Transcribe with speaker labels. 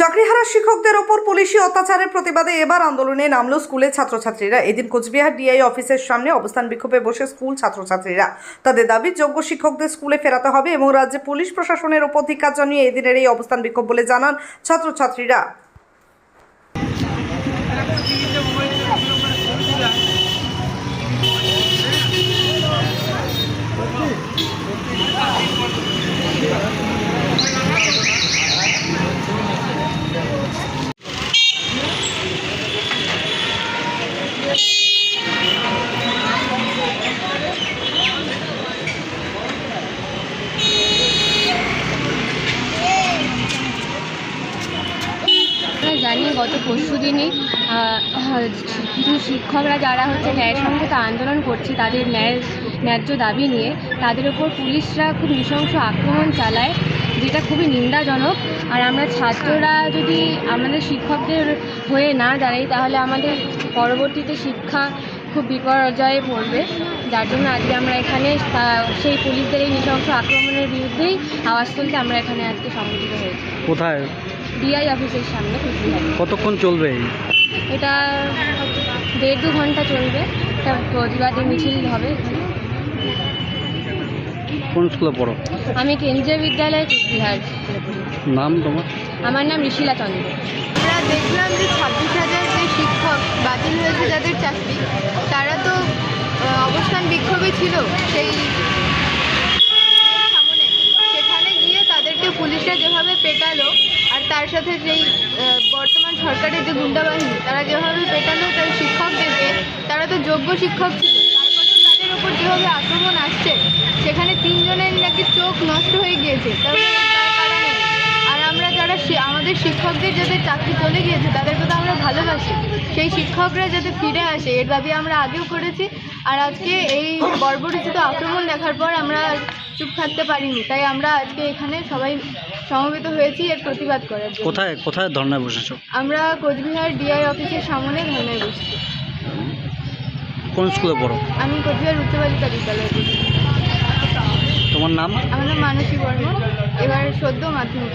Speaker 1: চাকরিহারা শিক্ষকদের ওপর পুলিশি অত্যাচারের প্রতিবাদে এবার আন্দোলনে নামলো স্কুলের ছাত্রছাত্রীরা। এদিন কোচবিহার ডিআই অফিসের সামনে অবস্থান বিক্ষোভে বসে স্কুল ছাত্রছাত্রীরা। তাদের দাবি, যোগ্য শিক্ষকদের স্কুলে ফেরাতে হবে এবং রাজ্যে পুলিশ প্রশাসনের ওপর ধিকার জানিয়ে এদিনের এই অবস্থান বিক্ষোভ বলে জানান ছাত্রছাত্রীরা।
Speaker 2: পরশু দিনই কিছু শিক্ষকরা যারা হচ্ছে ন্যায় ন্যায়সঙ্গত আন্দোলন করছে, তাদের ন্যায়, ন্যায্য দাবি নিয়ে, তাদের ওপর পুলিশরা খুব নৃশংস আক্রমণ চালায়, যেটা খুবই নিন্দাজনক। আর আমরা ছাত্ররা যদি আমাদের শিক্ষকদের হয়ে না দাঁড়াই, তাহলে আমাদের পরবর্তীতে শিক্ষা খুব বিপর্যয়ে পড়বে। যার জন্য আজকে আমরা এখানে সেই পুলিশদের এই নৃশংস আক্রমণের বিরুদ্ধেই আওয়াজ তুলতে আমরা এখানে আজকে সংগঠিত হয়েছি।
Speaker 3: কোথায়?
Speaker 2: ডিআই অফিসের সামনে কুচবিহারে
Speaker 3: কতক্ষণ চলবে?
Speaker 2: এটা দেড় দু ঘণ্টা চলবে একটা প্রতিবাদী মিছিল হবে এখানে।
Speaker 3: কোন স্কুলে পড়ো
Speaker 2: আমি কেন্দ্রীয় বিদ্যালয়ে কুচবিহার স্কুলে পড়ি।
Speaker 3: নাম তোমার
Speaker 2: আমার নাম ঋষিলা চন্দ্র
Speaker 4: আমরা দেখলাম যে ছাব্বিশ হাজার যে শিক্ষক বাতিল হয়েছে যাদের চাকরি তারা তো অবস্থান বিক্ষোভে ছিল সেই সামনে সেখানে গিয়ে তাদেরকে পুলিশরা যেভাবে পেটালো আর তার সাথে যেই বর্তমান সরকারের যে গুন্ডাবাহিনী, তারা যেভাবে পেটানো তাই শিক্ষকদেরকে, তারা তো যোগ্য শিক্ষক ছিল। তাদের ওপর যেভাবে আক্রমণ আসছে, সেখানে তিনজনের নাকি চোখ নষ্ট হয়ে গিয়েছে। আর আমরা যারা আমাদের শিক্ষকদের যাদের চাকরি চলে গিয়েছে, তাদেরকে তো আমরা ভালোবাসি। সেই শিক্ষকরা যাতে ফিরে আসে, এর দাবি আমরা আগেও করেছি। আর আজকে এই বর্বরিচিত আক্রমণ দেখার পর আমরা চুপ থাকতে পারিনি। তাই আমরা আজকে এখানে সবাই সমবেত হয়েছি এর প্রতিবাদ করার জন্য।
Speaker 3: কোথায় কোথায় ধর্নায় বসেছো?
Speaker 4: আমরা কোচবিহার ডিআই অফিসের সামনে ধর্নায় বসেছি।
Speaker 3: কোন স্কুলে পড়ো?
Speaker 4: আমি কোচবিহার উচ্চ বালিকা বিদ্যালয়ে পড়ি।
Speaker 3: তোমার নাম?
Speaker 4: আমার নাম মানসী বর্মন। এবার সদ্য মাধ্যমিক।